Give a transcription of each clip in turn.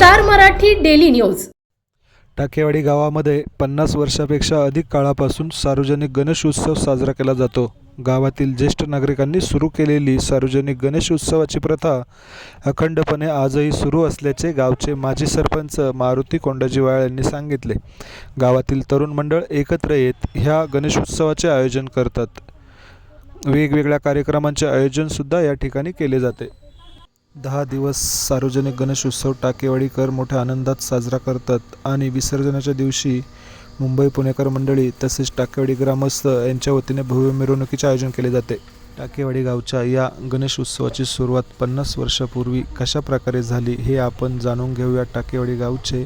Star Marathi daily news. टाकेवाडी गावामध्ये पन्नास वर्षापेक्षा अधिक काळापासून सार्वजनिक गणेश उत्सव साजरा केला जातो. गावातील ज्येष्ठ नागरिकांनी सुरू केलेली सार्वजनिक गणेश उत्सवाची प्रथा अखंडपणे आजही सुरू असल्याचे गावचे माजी सरपंच मारुती कोंडाजीवाळ यांनी सांगितले. गावातील तरुण मंडळ एकत्र येत ह्या गणेश उत्सवाचे आयोजन करतात. वेगवेगळ्या कार्यक्रमांचे आयोजनसुद्धा या ठिकाणी केले जाते. दहा दिवस सार्वजनिक गणेश उत्सव टाकेवाडीकर मोठ्या आनंदात साजरा करतात आणि विसर्जनाच्या दिवशी मुंबई पुणेकर मंडळी तसेच टाकेवाडी ग्रामस्थ यांच्या वतीने भव्य मिरवणुकीचे आयोजन केले जाते. टाकेवाडी गावच्या या गणेश उत्सवाची सुरुवात पन्नास वर्षापूर्वी कशा प्रकारे झाली हे आपण जाणून घेऊया टाकेवाडी गावचे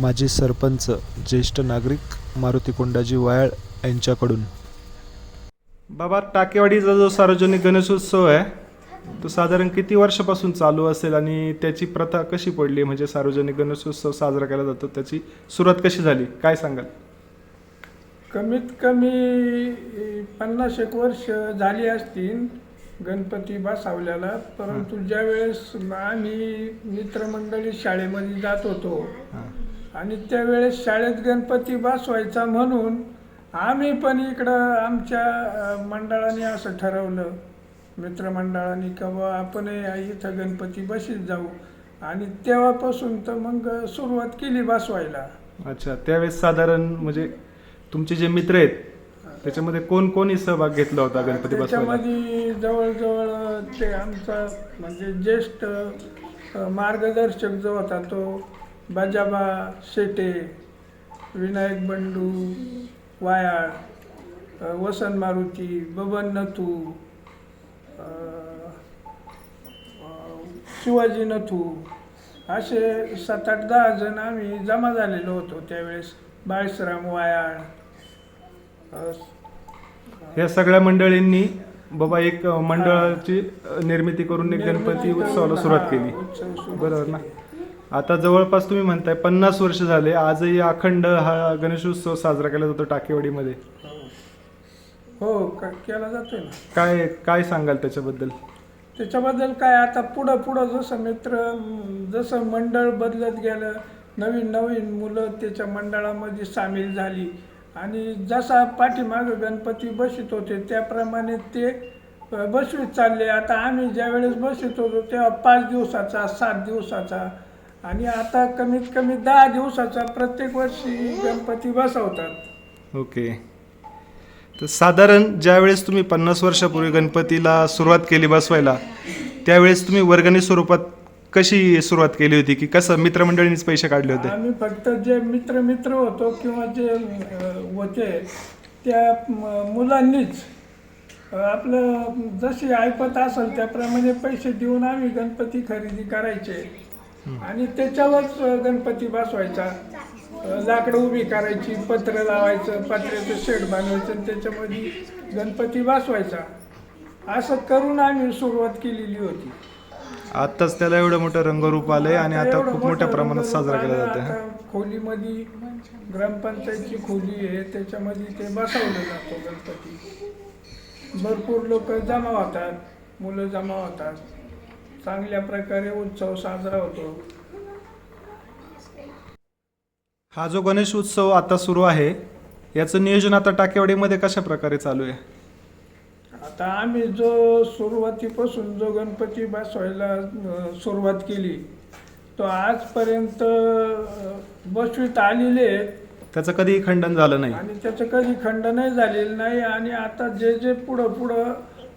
माजी सरपंच ज्येष्ठ नागरिक मारुती कोंडाजी वायाळ यांच्याकडून. बाबा टाकेवाडीचा जो सार्वजनिक गणेशोत्सव आहे. तो साधारण किती वर्षापासून चालू असेल आणि त्याची प्रथा कशी पडली? म्हणजे सार्वजनिक गणेशोत्सव साजरा केला जातो त्याची सुरुवात कशी झाली? काय सांगाल? कमीत कमी पन्नास एक वर्ष झाली असतील गणपती बसवल्याला. परंतु ज्यावेळेस आम्ही मित्रमंडळी शाळेमध्ये जात होतो आणि त्यावेळेस शाळेत गणपती बसवायचा म्हणून आम्ही पण इकडं आमच्या मंडळाने असं ठरवलं मित्रमंडळाने का बुवा आपण इथं गणपती बशीत जाऊ. आणि तेव्हापासून तर मग सुरुवात केली बसवायला. अच्छा त्यावेळेस साधारण म्हणजे तुमचे जे मित्र आहेत त्याच्यामध्ये कोण कोणी सहभाग घेतला होता गणपती बसवायला? त्याच्यामध्ये जवळजवळ ते आमचा म्हणजे ज्येष्ठ मार्गदर्शक जो होता तो बजाबा शेटे विनायक बंडू वायाळ वसंत मारुती बबन नथू शिवाजी नथू. असे सात आठ दहा जण आम्ही जमा झालेलो होतो त्यावेळेस बाळसराम वायाळ. या सगळ्या मंडळींनी बाबा एक मंडळाची निर्मिती करून एक गणपती उत्सवाला सुरुवात केली. बरोबर ना? आता जवळपास तुम्ही म्हणताय पन्नास वर्ष झाले. आजही अखंड हा गणेशोत्सव साजरा केला जातो टाकेवाडीमध्ये. हो क- केला जातोय ना. काय काय सांगाल त्याच्याबद्दल? त्याच्याबद्दल काय आता पुढं पुढं जसं मित्र जसं मंडळ बदलत गेलं नवीन नवीन मुलं त्याच्या मंडळामध्ये सामील झाली आणि जसा पाठीमागं गणपती बसित होते त्याप्रमाणे ते बसवीत चालले. आता आम्ही ज्या वेळेस बसित होतो तेव्हा पाच दिवसाचा सात दिवसाचा आणि आता कमीत कमी दहा दिवसाचा प्रत्येक वर्षी गणपती बसवतात. ओके. तर साधारण ज्यावेळेस तुम्ही पन्नास वर्षापूर्वी गणपतीला सुरुवात केली बसवायला त्यावेळेस तुम्ही वर्गणी स्वरूपात कशी सुरुवात केली होती? की कसं मित्रमंडळींनीच पैसे काढले होते? आम्ही फक्त जे मित्र मित्र होतो किंवा जे अ, होते त्या म- मुलांनीच अ, आपलं जशी ऐपत असेल त्याप्रमाणे पैसे देऊन आम्ही गणपती खरेदी करायचे. आणि त्याच्यावरच अ, गणपती बसवायचा. लाकडं उभी करायची पत्र लावायचं पत्र्याचं शेड बांधायचं त्याच्यामध्ये गणपती बसवायचा. असं करून आम्ही सुरुवात केलेली होती. आत्ताच त्याला एवढं मोठं रंगरूप आलंय आणि आता एवढं खूप मोठ्या मोठं प्रमाणात साजरा केला जातो. आता खोलीमध्ये ग्रामपंचायतची खोली आहे त्याच्यामध्ये ते बसवलं जातो गणपती. भरपूर लोक जमा होतात मुलं जमा होतात. चांगल्या प्रकारे उत्सव साजरा होतो. हा जो गणेश उत्सव आता सुरू आहे याचं नियोजन आता टाकेवाडीमध्ये कशा प्रकारे चालू आहे? आता आम्ही जो सुरुवातीपासून जो गणपती बसवायला अ, सुरुवात केली तो आजपर्यंत अ, बसवीत आलेले आहेत. त्याचं कधीही खंडन झालं नाही. आणि त्याचं कधी खंडनही झालेलं नाही. आणि आता जे जे पुढं पुढं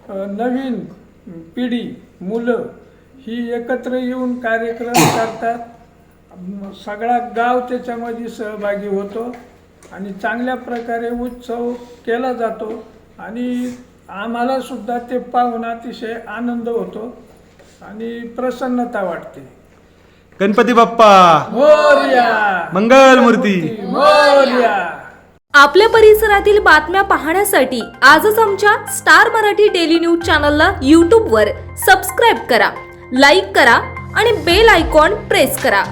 अ, नवीन पिढी मुलं ही एकत्र येऊन कार्यक्रम करतात. सगळा गाव त्याच्यामध्ये सहभागी होतो आणि चांगल्या प्रकारे उत्सव केला जातो आणि आम्हाला सुद्धा ते पाहून अतिशय आनंद होतो आणि प्रसन्नता वाटते. गणपती बाप्पा! मोर्या! मंगल मूर्ती मोर्या! आपल्या परिसरातील बातम्या पाहण्यासाठी आजच आमच्या स्टार मराठी डेली न्यूज चॅनलला यूट्यूबवर सबस्क्राईब करा लाईक करा आणि बेल आयकॉन प्रेस करा.